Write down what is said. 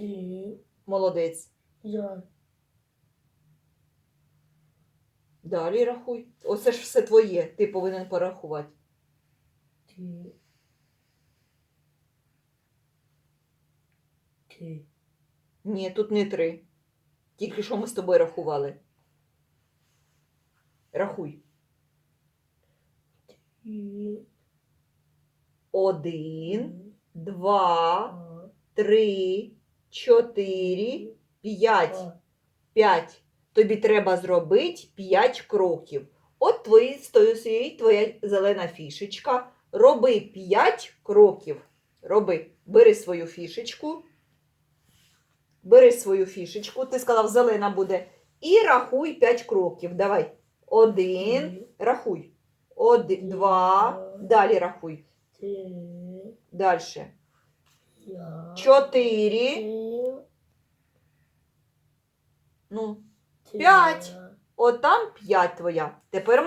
Три. Молодець. Я. Далі рахуй. Оце ж все твоє. Ти повинен порахувати. Три. Три. Ні, тут не три. Тільки що ми з тобою рахували. Рахуй. Три. Один, Два. три, чотири, п'ять. Два. П'ять. Тобі треба зробити п'ять кроків. От твої стоїть твоя зелена фішечка. Роби п'ять кроків. Роби. Бери свою фішечку. Бери свою фішечку. Ти сказав, зелена буде. І рахуй п'ять кроків. Давай. Один. Рахуй. Один, два. Далі рахуй. Три. Далі. Чотири. Ну, П'ять. от там п'ять твоя. Тепер